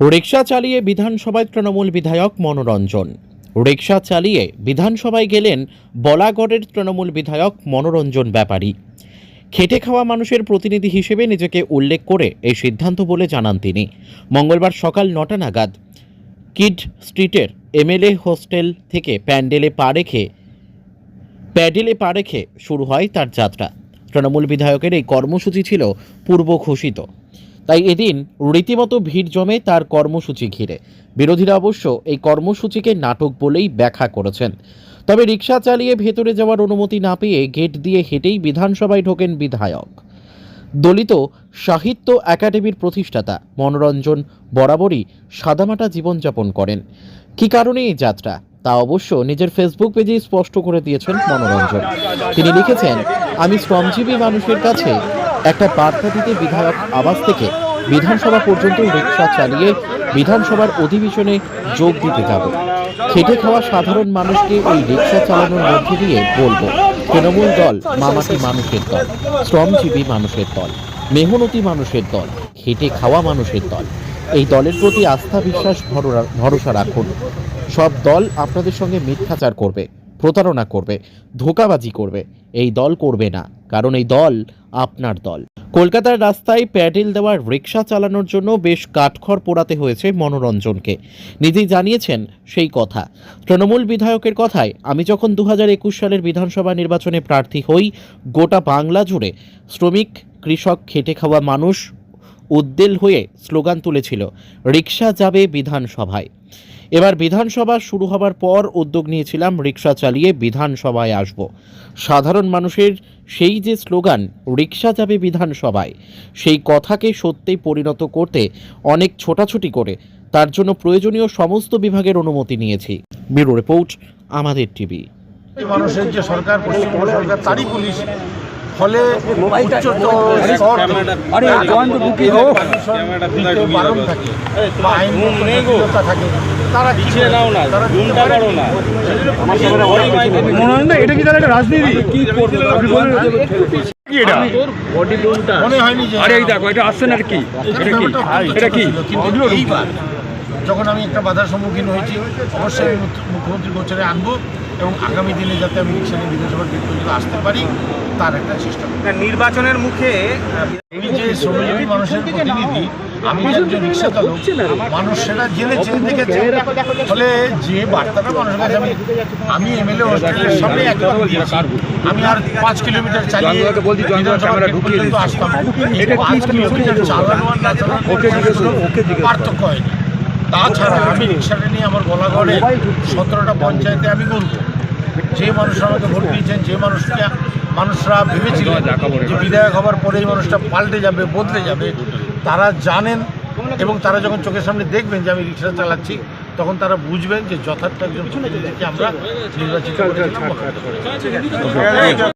রিক্সা চালিয়ে বিধানসভায় তৃণমূল বিধায়ক মনোরঞ্জন। রিক্সা চালিয়ে বিধানসভায় গেলেন বলাগড়ের তৃণমূল বিধায়ক মনোরঞ্জন ব্যাপারী। খেটে খাওয়া মানুষের প্রতিনিধি হিসেবে নিজেকে উল্লেখ করে এই সিদ্ধান্ত বলে জানান তিনি। মঙ্গলবার সকাল নটা নাগাদ কিড স্ট্রিটের এমএলএ হোস্টেল থেকে প্যান্ডেলে পা রেখে, প্যাডেলে পা রেখে শুরু হয় তার যাত্রা। তৃণমূল বিধায়কের এই কর্মসূচি ছিল পূর্ব ঘোষিত তাই এদিন রীতিমতো ভিড় জমে তার কর্মসূচি ঘিরে। বিরোধীরা অবশ্য এই কর্মসূচিকে নাটক বলেই ব্যাখ্যা করেছেন। তবে রিক্সা চালিয়ে ভেতরে যাওয়ার অনুমতি না পেয়ে গেট দিয়ে হেঁটেই বিধানসভায় ঢোকেন বিধায়ক। দলিত সাহিত্য একাডেমির প্রতিষ্ঠাতা মনোরঞ্জন বরাবরই সাদামাটা জীবনযাপন করেন। কী কারণে এই যাত্রা? তা অবশ্য নিজের ফেসবুক পেজেই স্পষ্ট করে দিয়েছেন মনোরঞ্জন। তিনি লিখেছেন, আমি শ্রমজীবী মানুষের কাছে একটা বার্তা দিতে বিধায়ক আবাস থেকে বিধানসভা পর্যন্ত রিক্সা চালিয়ে বিধানসভার অধিবেশনে যোগ দিতে যাব। খেটে খাওয়া সাধারণ মানুষকে ওই রিক্সা চালানোর মধ্যে দিয়ে বলব, তৃণমূল দল মামাটি মানুষের দল, শ্রমজীবী মানুষের দল, মেহনতি মানুষের দল, খেটে খাওয়া মানুষের দল। এই দলের প্রতি আস্থা, বিশ্বাস ভরসা রাখুন। সব দল আপনাদের সঙ্গে মিথ্যাচার করবে। প্রতারণা করবে, ধোকাবাজি করবে। এই দল করবে না, কারণ এই দল আপনার দল। কলকাতার রাস্তায় প্যাডেল দেওয়ার রিক্সা চালানোর জন্য বেশ কাঠখড় পোড়াতে হয়েছে মনোরঞ্জনকে। নিজেই জানিয়েছেন সেই কথা। তৃণমূল বিধায়কের কথায়, আমি যখন দু সালের বিধানসভা নির্বাচনে প্রার্থী হই, গোটা বাংলা জুড়ে শ্রমিক, কৃষক, খেটে খাওয়া মানুষ উদ্দেল হয়ে স্লোগান তুলেছিল রিক্সা যাবে বিধানসভায়। এবার বিধানসভা শুরু হবার পর উদ্যোগ নিয়েছিলাম রিক্সা চালিয়ে বিধানসভায় আসব। সাধারণ মানুষের সেই যে স্লোগান, রিক্সা যাবে বিধানসভায় সেই কথাকে সত্যিই পরিণত করতে অনেক ছোটাছুটি করে তার জন্য প্রয়োজনীয় সমস্ত বিভাগের অনুমতি নিয়েছি। ব্যুরো রিপোর্ট, আমাদের টিভি। মানুষের যে সরকার, পশ্চিমবঙ্গ সরকার, তারই পুলিশ ফলে বারণ থাকে বা থাকে। তারা না। এটা কি তাহলে একটা রাজনীতি? কি করব? আপনি বলুন কি মনে হয়নি যে আরে এই দেখো এটা আসছে না কি? এটা কি? এটা কি? যখন আমি একটা বাধার সম্মুখীন হয়েছি অবশ্যই মুখ্যমন্ত্রী গোচরে আনব। এবং আগামী দিনে যাতে আমি রিক্সা নিয়ে বিধানসভার গেট পর্যন্ত আসতে পারি তার একটা চেষ্টা নির্বাচনের মুখে আমি যে শ্রমজীবী মানুষের প্রতিনিধি আমি যে একজন রিক্সা চালক মানুষ সেটা জেনেছে দেখেছে। ফলে যে বার্তাটা মানুষের কাছে আমি আমি এমএলএ হোস্টেলের সামনে একবার দিয়েছি। আমি আর পাঁচ কিলোমিটার চালিয়ে বিধানসভার গেট পর্যন্ত আসতাম। পাঁচ কিলোমিটার চালানো আর না চালানো ওকে জিজ্ঞেস করো, ওকে পার্থক্য হয়নি। তাছাড়া আমি রিক্সাটা নিয়ে আমার গলাগড়ে সতেরোটা পঞ্চায়েতে আমি করব যে মানুষরা আমাকে ভোট দিয়েছেন যে মানুষকে মানুষরা ভেবেছিলেন যে বিধায়ক হবার পরেই মানুষটা পাল্টে যাবে বদলে যাবে তারা জানেন এবং তারা যখন চোখের সামনে দেখবেন যে আমি রিক্সা চালাচ্ছি তখন তারা বুঝবেন যে যথার্থ একজন আমরা নির্বাচিত